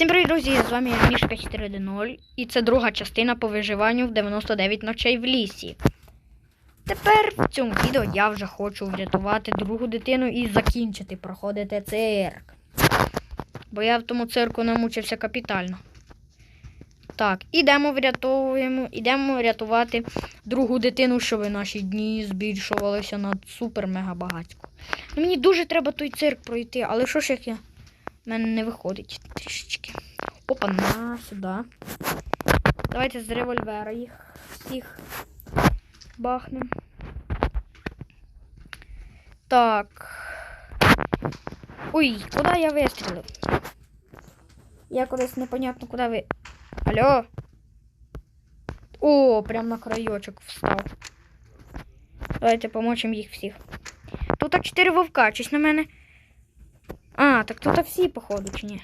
Всім привіт, друзі! З вами Мішка 410 і це друга частина по виживанню в 99 ночей в лісі. Тепер в цьому відео я вже хочу врятувати другу дитину і закінчити проходити цирк. Бо я в тому цирку намучився капітально. Так, ідемо врятовуємо, ідемо рятувати другу дитину, щоб наші дні збільшувалися на супер-мега багатько. Ну, мені дуже треба той цирк пройти, але що ж як я. У мене не виходить трішечки. Опа, на сюди. Давайте з револьвера їх всіх бахнем. Так. Ой, куди я вистрілив? Я кудись непонятно куди ви. Алло? О, прям на крайочок встав. Давайте помочимо їх всіх. Тут так чотири вовка, щось на мене. А, так тут всі, походу, чи ні?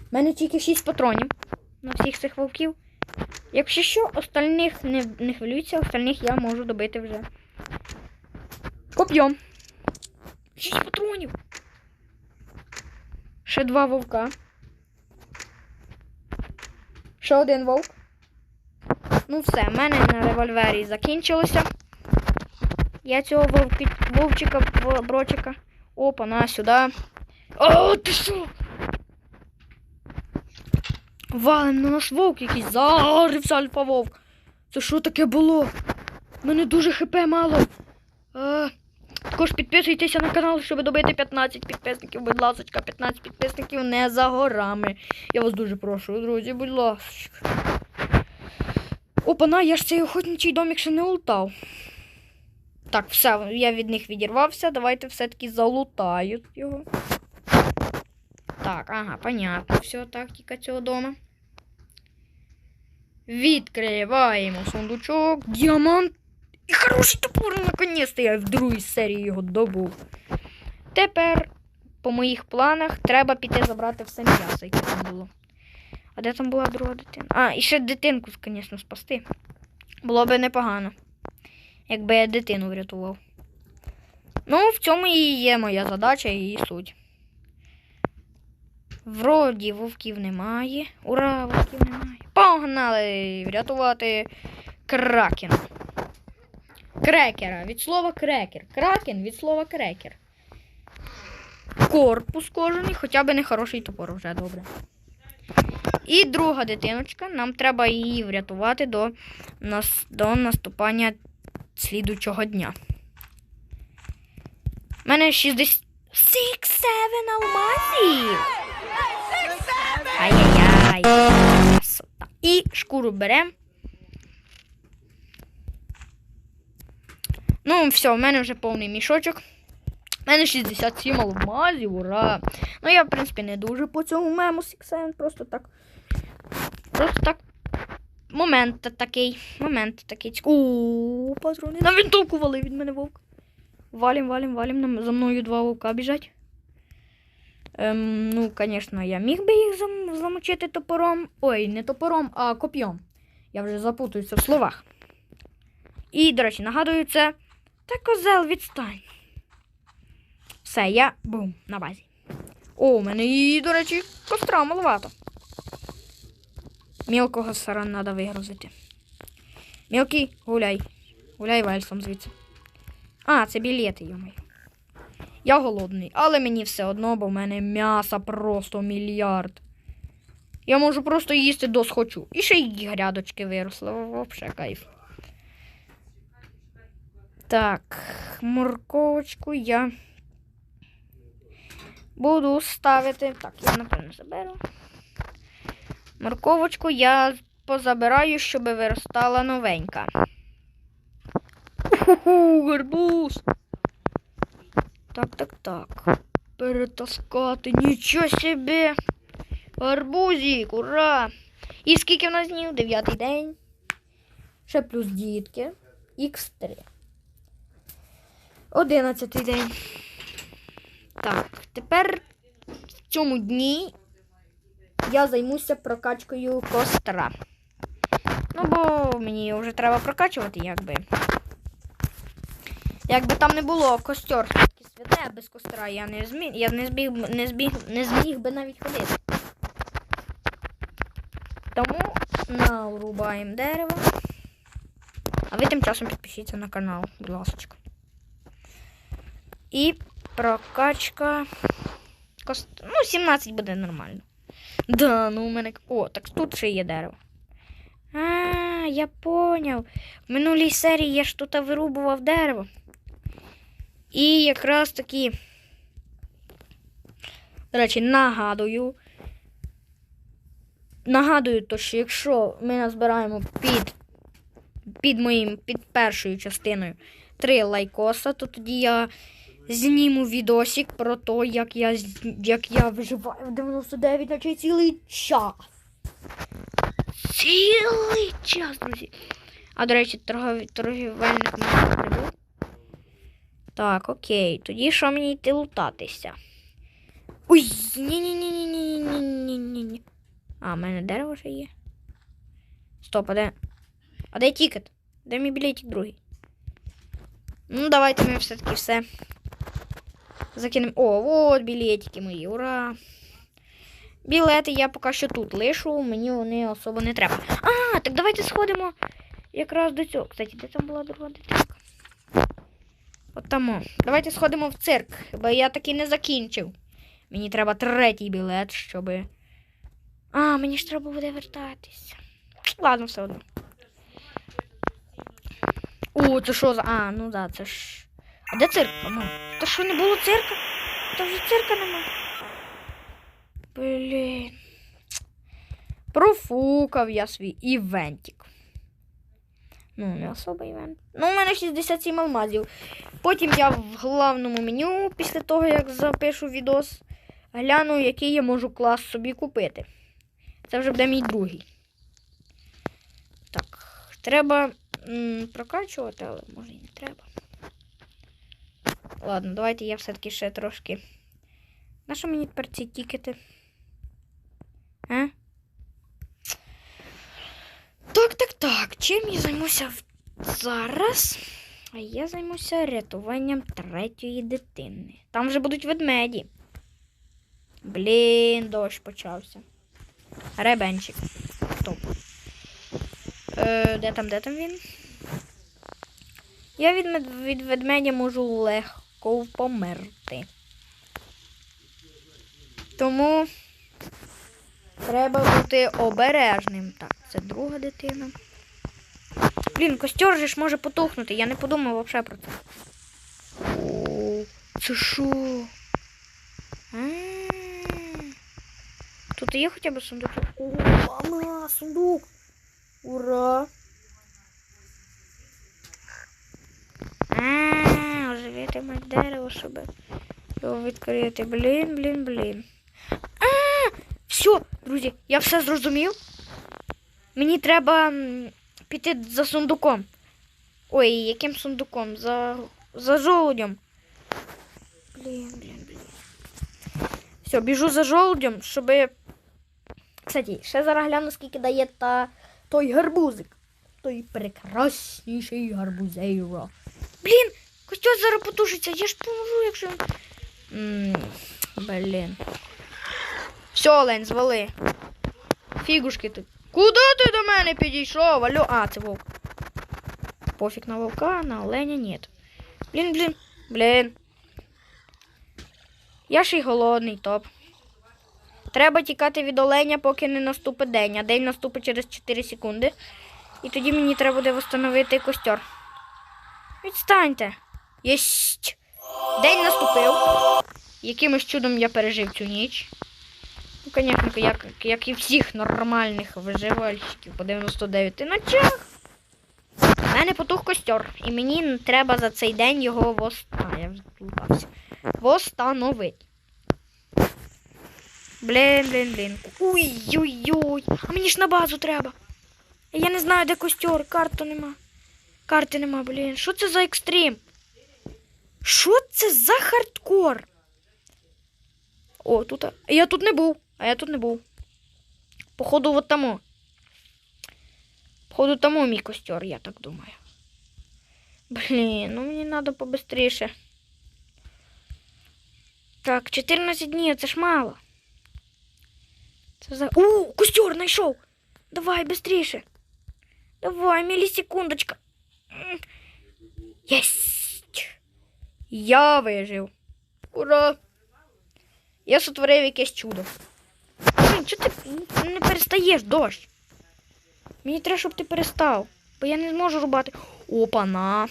У мене тільки 6 патронів на всіх цих вовків. Якщо що, остальних не, не хвилюйся, остальних я можу добити вже. Коп'єм. 6 патронів. Ще два вовка. Ще один вовк. Ну все, в мене на револьвері закінчилося. Я цього вовки, вовчика, брочика. Опа, на сюди. О, ти що? Валим на наш вовк якийсь зарився альфа вовк. Це що таке було? У мене дуже хп мало. А, також підписуйтеся на канал, щоб добити 15 підписників. Будь ласка, 15 підписників не за горами. Я вас дуже прошу, друзі, будь ласка. Опа, на, я ж цей охотничий домик ще не лутав. Так, все, я від них відірвався. Давайте все-таки залутаю його. Так, ага, понятно. Все, тактика цього дома. Відкриваємо сундучок. Діамант. І хороший топор, наконець-то я в другій серії його добув. Тепер, по моїх планах, треба піти забрати все м'ясо, яке там було. А де там була друга дитина? А, і ще дитинку, звісно, спасти. Було би непогано якби я дитину врятував. Ну, в цьому і є моя задача і суть. Вроді вовків немає. Ура, вовків немає. Погнали врятувати кракена. Крекера. Від слова крекер. Кракен від слова крекер. Корпус кожаний, хоча б не хороший топор вже добре. І друга дитиночка. Нам треба її врятувати до, нас, до наступання слідучого дня. У мене 60... 6-7 алмазів! Ай-яй-яй. І шкуру беремо. Ну, все, у мене вже повний мішочок. У мене 67 алмазів, ура! Ну, я, в принципі, не дуже по цьому мему 6-7, просто так. Просто так Момент такий. Момент такий. У патрони. На винтовку вали від мене вовк. Валім, валім. Нам- За мною два вовка біжать. Ем, ну, звісно, я міг би їх зам- замочити топором. Ой, не топором, а коп'єм. Я вже запутуюся в словах. І, до речі, нагадую це. Та козел відстань. Все, я бум, на базі. О, у мене і, до речі, костра маловато. Мілкого саран треба вигрузити. Мілкий, гуляй. Гуляй вальсом звідси. А, це білети, йомай. Я голодний, але мені все одно, бо в мене м'яса просто мільярд. Я можу просто їсти до схочу. І ще й грядочки виросли. Вообще кайф. Так, морковочку я буду ставити. Так, я напевно заберу. Морковочку я позабираю, щоб виростала новенька. Уху, гарбуз. Так, так, так. Перетаскати. Нічого собі. Гарбузик, ура! І скільки в нас днів? Дев'ятий день. Ще плюс дітки. Х3. Одинадцятий день. Так, тепер в цьому дні я займуся прокачкою костра. Ну, бо мені його вже треба прокачувати, якби. Якби там не було костер святе, а без костра я не зміг, я не збіг, не збіг, не зміг би навіть ходити. Тому нарубаємо дерево. А ви тим часом підпишіться на канал, будь ласка. І прокачка. Кост... Ну, 17 буде нормально. Да, ну у мене. О, так тут ще є дерево. А, я поняв. В минулій серії я ж тут вирубував дерево. І якраз таки. До речі, нагадую. Нагадую, то, що якщо ми назбираємо під, під моїм під першою частиною три лайкоса, то тоді я зніму відосик про те, як я, як я виживаю в 99 ночей цілий час. Цілий час, друзі. А, до речі, торгівельник мене прибув. Так, окей. Тоді що мені йти лутатися? Ой, ні-ні-ні-ні-ні-ні-ні-ні. А, в мене дерево ще є. Стоп, а де? А де тікет? Де мій білетик другий? Ну, давайте ми все-таки все. Закинемо. О, от білетики мої, ура! Білети я поки що тут лишу, мені вони особо не треба. А, так давайте сходимо якраз до цього. Кстати, де там була друга дитинка? От тому. Давайте сходимо в цирк, бо я таки не закінчив. Мені треба третій білет, щоб. А, мені ж треба буде вертатися. Ладно, все одно. О, це що за. А, ну да, це ж. А де цирк? Ну, та що не було цирка? Та вже цирка нема. Блін. Профукав я свій івентик. Ну, не особо івент. Ну, у мене 67 алмазів. Потім я в главному меню, після того, як запишу відос, гляну, який я можу клас собі купити. Це вже буде мій другий. Так, треба м, прокачувати, але може і не треба. Ладно, давайте я все-таки ще трошки. На що мені тепер ці тікети? А? Так, так, так. Чим я займуся зараз? А я займуся рятуванням третьої дитини. Там вже будуть ведмеді. Блін, дощ почався. Ребенчик. Стоп. Е, де там, де там він? Я від, від ведмедя можу легко померти. Тому треба бути обережним. Так, це друга дитина. Блін, костер же ж може потухнути. Я не подумав взагалі про це. О, це що? А. Тут є хоча б сундучок. О, мама, сундук. Ура! А, оживити моє дерево, щоб його відкрити. Блін, блін, блін. А, все, друзі, я все зрозумів. Мені треба піти за сундуком. Ой, яким сундуком? За, за жолудем. Блін, блін, блін. Все, біжу за жолудем, щоб. Кстати, ще зараз гляну, скільки дає та той гарбузик. Той прекрасніший гарбузейро. Блін, зараз потушиться, я ж поможу, якщо. Блін. Все, Олень, звали. Фігушки тут. Куди ти до мене підійшов? Алло? А, це вовк. Пофіг на вовка, на оленя нет. Блін, блін, блін. Я ж і голодний, топ. Треба тікати від оленя, поки не наступить день, а день наступить через 4 секунди. І тоді мені треба буде встановити костер. Відстаньте. Єсть. День наступив. Якимось чудом я пережив цю ніч. Ну, звісно, як, як і всіх нормальних виживальщиків по 99 ночах. У мене потух костер, і мені треба за цей день його вос... А, я вже лутався. Восстановити. Блін, блін, блін. Ой-ой-ой. А мені ж на базу треба. Я не знаю, де костер, карту нема. Карти нема, блін. Що це за екстрім? Що це за хардкор? О, тут. Я тут не був. А я тут не був. Походу, от тому. Походу, тому мій костер, я так думаю. Блін, ну мені треба побистріше. Так, 14 днів, це ж мало. Це за. У, костер знайшов! давай, быстріше. Давай, мілісекундочка. М. Я вижив. Ура! Я сотворив якесь чудо. Блін, чого ти не перестаєш, дощ? Мені треба, щоб ти перестав, бо я не зможу рубати. Опана.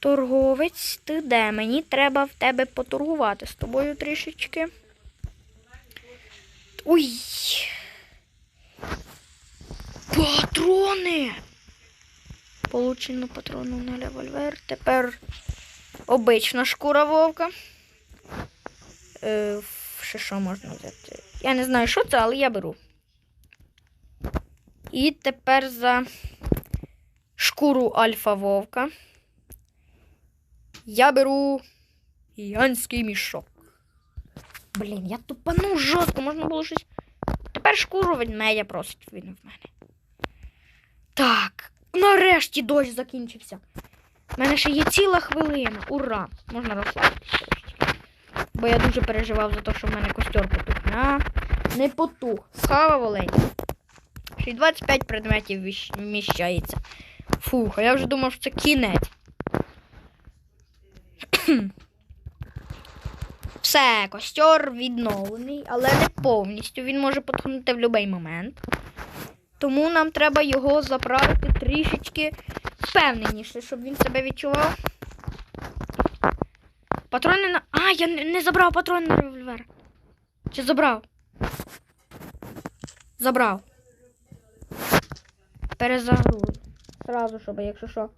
Торговець, ти де? Мені треба в тебе поторгувати з тобою трішечки. Ой. Патрони! Получено патрону на револьвер. Тепер обична шкура вовка. Е, ще що можна взяти? Я не знаю, що це, але я беру. І тепер за шкуру альфа вовка. Я беру гігантський мішок. Блін, я тупану жорстко, можна було щось. Тепер шкуру ведмедя просить він в мене. Так, нарешті дощ закінчився. У мене ще є ціла хвилина. Ура! Можна розслабитися. Бо я дуже переживав за те, що в мене костер потухне. А, не потух. Схавав олень. Ще й 25 предметів вміщається. Фух, а я вже думав, що це кінець. Все, костер відновлений, але не повністю. Він може потухнути в будь-який момент. Тому нам треба його заправити трішечки впевненіше, щоб він себе відчував. Патрони на. А, я не, забрав патрони на револьвер. Чи забрав? Забрав. Перезагруз. Зразу, щоб, якщо що,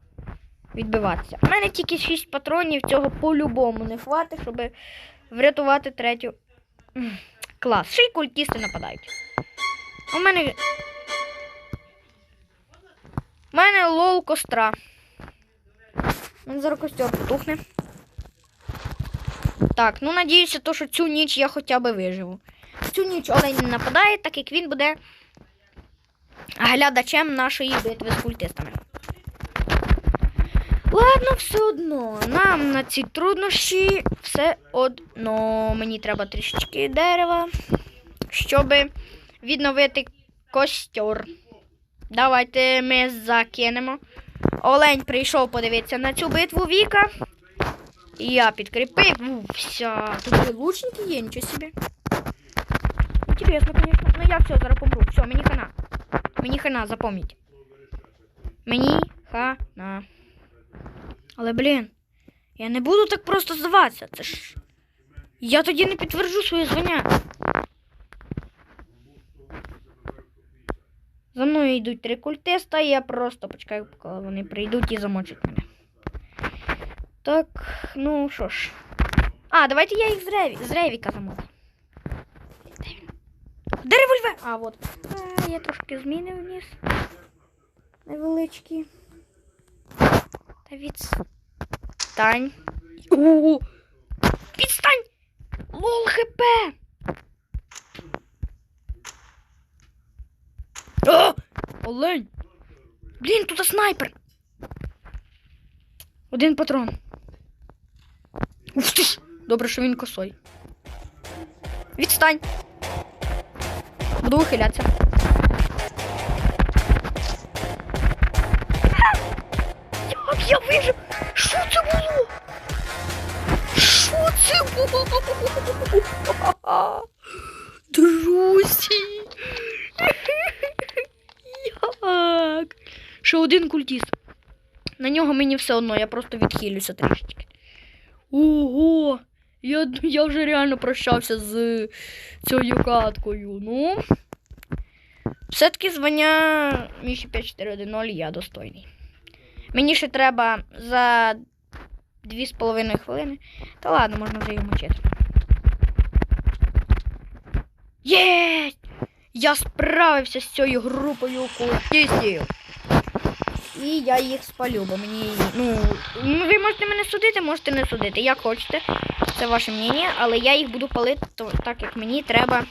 відбиватися. У мене тільки 6 патронів, цього по-любому не хватить, щоб врятувати третю. Клас. Ще й культісти нападають. У мене. У мене лол костра. Мене зараз костер потухне. Так, ну надіюся, то, що цю ніч я хоча б виживу. Цю ніч олень не нападає, так як він буде глядачем нашої битви з культистами. Ладно, все одно. Нам на ці труднощі все одно. Мені треба трішечки дерева, щоб відновити костер. Давайте ми закинемо. Олень прийшов подивитися на цю битву Віка. Я підкріпився. Тут і лучники є, нічого собі. Інтересно, конечно. Ну я все, зараз помру. Все, мені хана. Мені хана, запомніть. Мені хана. Але, блін, я не буду так просто здаватися. Це ж. Я тоді не підтверджу своє звання. За мною йдуть три культиста, і я просто почекаю, коли вони прийдуть і замочать мене. Так, ну що ж. А, давайте я їх з, Реві... з Ревіка замовлю. Де револьвер? А, от. А, я трошки змінив вниз. Невеличкі. Та відстань. О, відстань! Лол хп! О! Олень! Блін, тут снайпер! Один патрон. Ух ти ж! Добре, що він косой. Відстань! Буду ухилятися. Як я вижив? Що це було? Що це було? Друзі! Як? Ще один культіст. На нього мені все одно, я просто відхилюся трішечки. Ого! Я, я вже реально прощався з цією каткою. Ну. Все-таки звання Міші 5410 я достойний. Мені ще треба за 2,5 хвилини. Та ладно, можна вже його мочити. Єсть! Я справився з цією групою культистів. І я їх спалю, бо мені. Ну, ви можете мене судити, можете не судити. Як хочете. Це ваше мнення, але я їх буду палити то, так, як мені треба.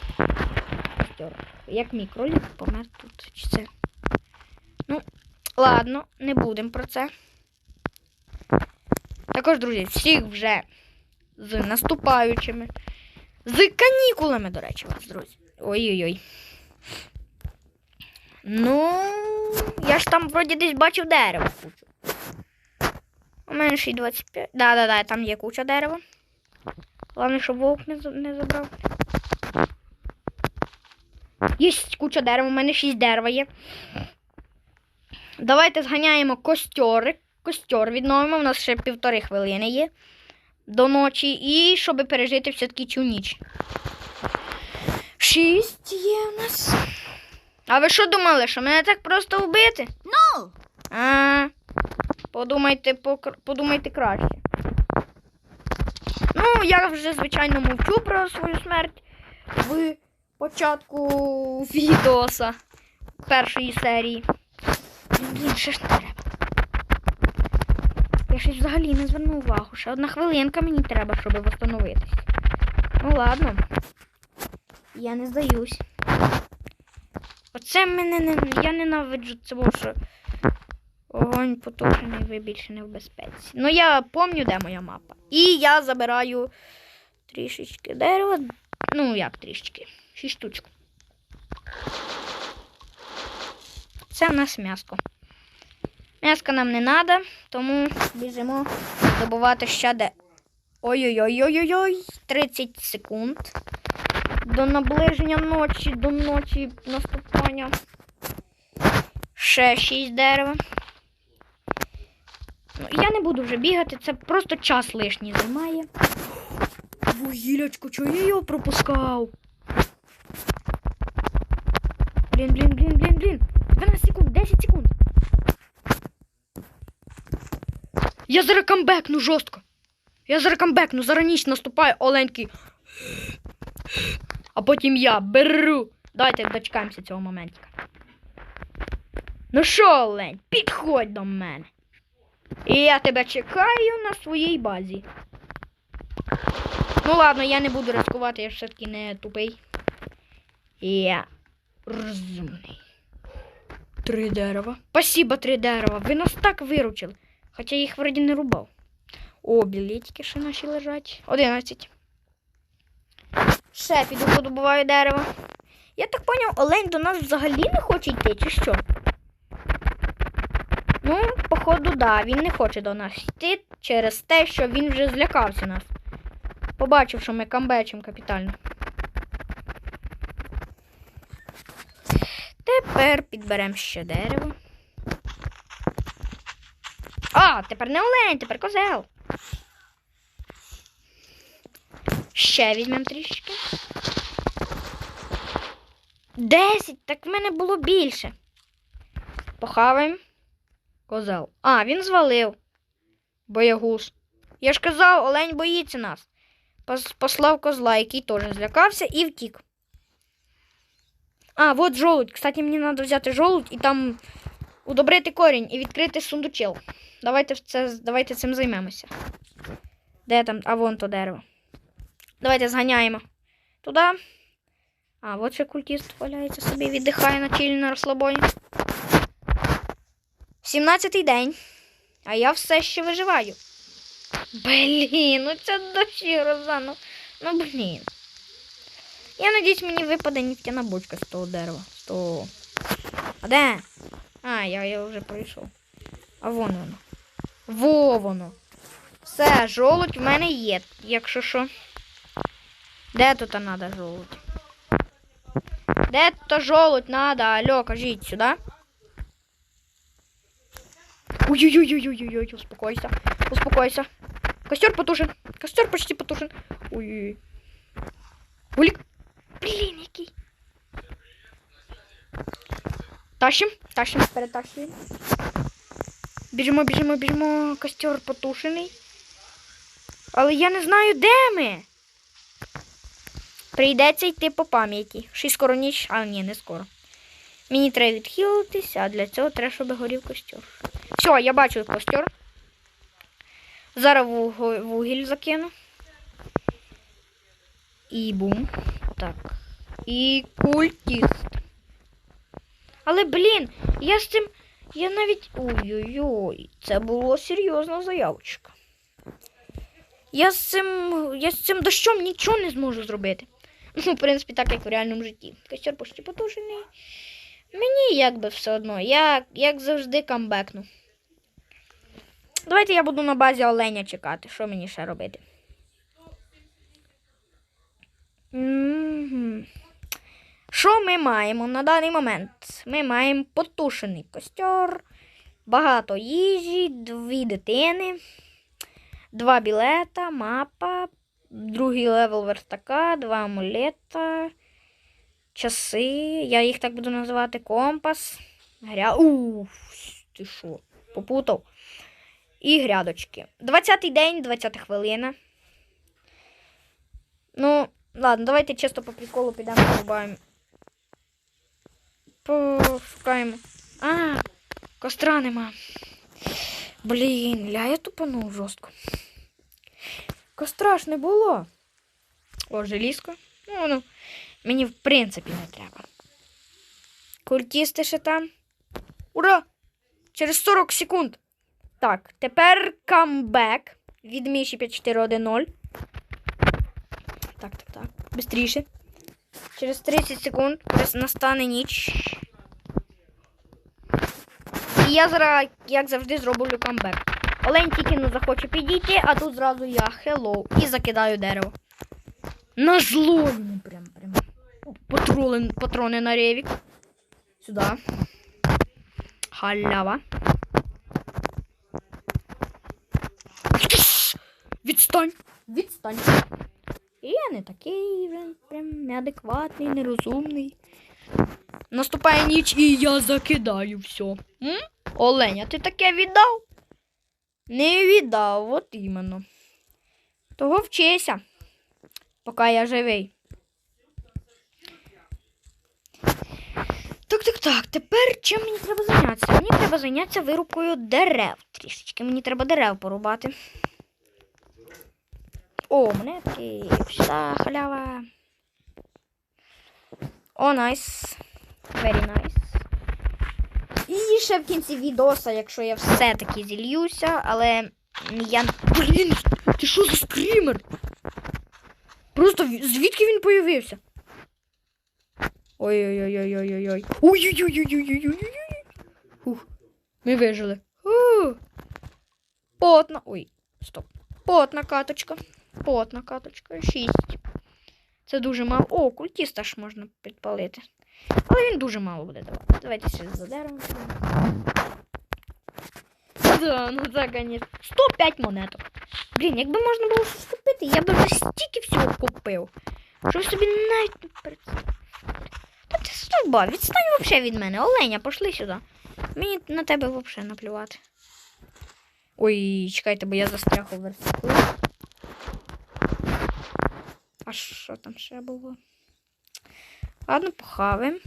Як мій кролик помер тут. Чи це? Ну, ладно, не будемо про це. Також, друзі, всіх вже з наступаючими. З канікулами, до речі, вас, друзі. Ой-ой-ой. Ну, я ж там вроді десь бачив дерево. У мене ще й 25. Да-да-да, там є куча дерева. Головне, щоб вовк не, забрав. Є куча дерева, у мене 6 дерева є. Давайте зганяємо костьори. Костьор відновимо. У нас ще півтори хвилини є до ночі. І щоб пережити все-таки цю ніч. Шість є у нас. А ви що думали, що мене так просто вбити? No! А, подумайте, покр- подумайте краще. Ну, я вже, звичайно, мовчу про свою смерть в початку відоса першої серії. Блін, ще ж не треба. Я щось взагалі не зверну увагу. Ще одна хвилинка мені треба, щоб восстановитись. Ну ладно. Я не здаюсь. Оце мене не. Я ненавиджу бо що огонь потушений, ви більше не в безпеці. Ну, я пам'ятаю, де моя мапа. І я забираю трішечки дерева. Ну, як трішечки? Шість штучок. Це в нас м'яско. М'яска нам не треба, тому біжимо добувати ще де. Ой-ой-ой-ой-ой-ой. 30 секунд. До наближення ночі, до ночі наступання. Ще 6 дерева. Ну, я не буду вже бігати, це просто час лишній займає. Вугілячко, чого я його пропускав? Блін, блін, блін, блін, блін. 12 секунд, 10 секунд. Я зараз камбекну жорстко. Я зараз камбекну, зараз ніч наступає, оленький. А потім я беру. Давайте дочекаємося цього моментика. Ну що, Олень, підходь до мене. І я тебе чекаю на своїй базі. Ну ладно, я не буду ризикувати, я ж все-таки не тупий. Я розумний. Три дерева. Спасибо, три дерева. Ви нас так виручили. Хоча я їх вроді не рубав. О, білетики ще наші лежать. Одинадцять. Ще піду подобуваю дерево. Я так поняв, олень до нас взагалі не хоче йти, чи що? Ну, походу, да, він не хоче до нас йти через те, що він вже злякався нас. Побачив, що ми камбечимо капітально. Тепер підберемо ще дерево. А, тепер не олень, тепер козел. Ще візьмемо трішки. Десять, так в мене було більше. Похаваємо. Козел. А, він звалив. Боягуз. Я ж казав, олень боїться нас. Послав козла, який теж злякався і втік. А, вот жолудь. Кстати, мені треба взяти жолудь і там удобрити корінь і відкрити сундучел. Давайте, це, давайте цим займемося. Де там? А вон то дерево. Давайте зганяємо. Туди. А, от ще культіст валяється собі, віддихає на чилі на розслабоні. 17-й день. А я все ще виживаю. Блін, ну це дощі гроза. Ну, блін. Я надіюсь, мені випаде нефтяна бочка з того дерева. З того. А де? А, я, я вже пройшов. А вон воно. Во воно. Все, жолудь в мене є, якщо що. Де тут треба жолудь? Де тут жолудь надо? Алло, кажіть сюди. Ой-ой-ой-ой-ой-ой, успокойся. Успокойся. Костер потушен. Костер почти потушен. Ой-ой-ой. Гулик. Блін, який. Тащим, тащим, перетащуємо. Біжимо, біжимо, біжимо. Костер потушений. Але я не знаю, де ми. Прийдеться йти по пам'яті. Й скоро ніч, а ні, не скоро. Мені треба відхилитися, а для цього треба, щоб горів костер. Все, я бачу костер. Зараз вугіль закину. І бум. Так. І культіст. Але, блін, я з цим. Я навіть. Ой-ой-ой, це було серйозна заявочка. Я з цим. Я з цим дощом нічого не зможу зробити. Ну, в принципі, так як в реальному житті. Костер почти потушений. Мені якби все одно. Я як завжди камбекну. Давайте я буду на базі оленя чекати. Що мені ще робити? Що ми маємо на даний момент? Ми маємо потушений костер, багато їжі, дві дитини, два білета, мапа, другий левел верстака, два амулета, часи. Я їх так буду називати. Компас. Гря... Уф, ти що? Попутав. І грядочки. 20-й день, 20 хвилина. Ну, ладно, давайте чисто по приколу підемо порубаємо. Пошукаємо. А, костра нема. Блін, ля я тупанув жорстко. Костра ж не було. О, желізко. Ну, ну, мені в принципі не треба. Культісти ще там. Ура! Через 40 секунд. Так, тепер камбек від Міші 5410. Так, так, так. Бистріше. Через 30 секунд настане ніч. І я зараз, як завжди, зроблю камбек. Олень тільки не захоче підійти, а тут зразу я хеллоу і закидаю дерево. На зло прям прям. Патрони, патрони на ревік. Сюди. Халява. Відстань! Відстань! І Я не такий вже прям неадекватний, нерозумний. Наступає ніч і я закидаю все. М? Оленя, ти таке віддав? Не віддав, от іменно. Того вчися, поки я живий. Так, так, так. Тепер чим мені треба зайнятися? Мені треба зайнятися вирубкою дерев трішечки. Мені треба дерев порубати. О, монетки, вся халява. О, найс. Very nice. І ще в кінці відоса, якщо я все-таки зільюся, але я. Блін, ти що за скрімер? Просто звідки він появився? Ой-ой-ой-ой-ой-ой. Ой-ой-ой-ой-ой-ой-ой. Фух. Ми вижили. Фух. Потна. Ой, стоп. Потна каточка. Потна каточка. Шість. Це дуже мало. О, культіста ж можна підпалити. Але він дуже мало буде давати. Давайте ще за деревом. Да, ну це, конечно. 105 монеток. Блін, якби можна було щось купити, я б вже стільки всього купив. Що собі навіть не представ. Та ти стовба, відстань взагалі від мене. Оленя, пошли сюди. Мені на тебе взагалі наплювати. Ой, чекайте, бо я застряг у верстаку. А що там ще було? Ладно, похаваємо.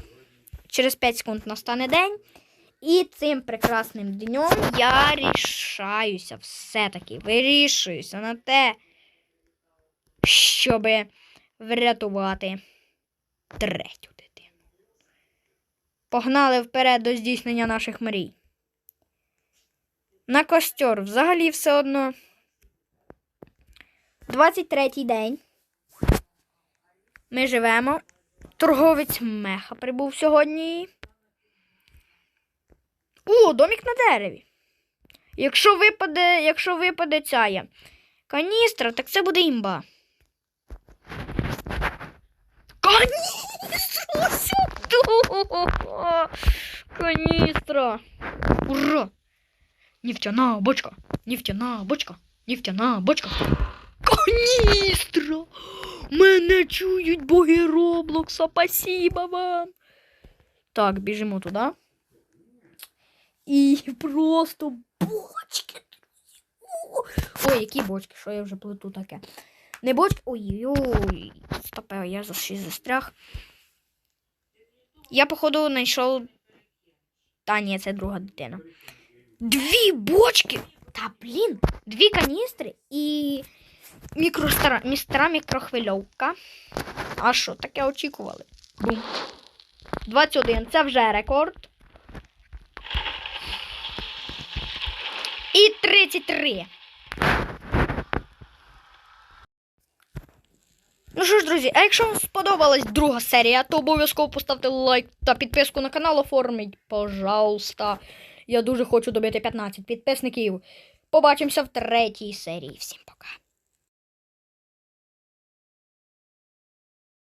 Через 5 секунд настане день. І цим прекрасним днем я рішаюся все-таки, вирішуюся на те, щоб врятувати третю дитину. Погнали вперед до здійснення наших мрій. На костер взагалі все одно. 23-й день. Ми живемо. Торговець меха прибув сьогодні. О, домик на дереві. Якщо випаде, якщо випаде ця каністра, так це буде імба. Каністра! Сюди! Каністра! Ура! Нефтяна бочка! Нефтяна бочка! Нефтяна бочка! Каністра! Мене чують боги Роблокса, спасибо вам! Так, біжимо туди. І просто бочки. Ой, які бочки, що я вже плету таке. Не бочки. Ой-ой-ой. Стопе, я за застряг. Я, походу, знайшов. Та ні, це друга дитина. Дві бочки! Та блін! Дві каністри і мікростара... мі- стара мікрохвильовка. А що, таке очікували? Бум. 21. Це вже рекорд. І 33. Ну що ж, друзі, а якщо вам сподобалась друга серія, то обов'язково поставте лайк та підписку на канал оформіть, пожалуйста. Я дуже хочу добити 15 підписників. Побачимося в третій серії. Всім пока.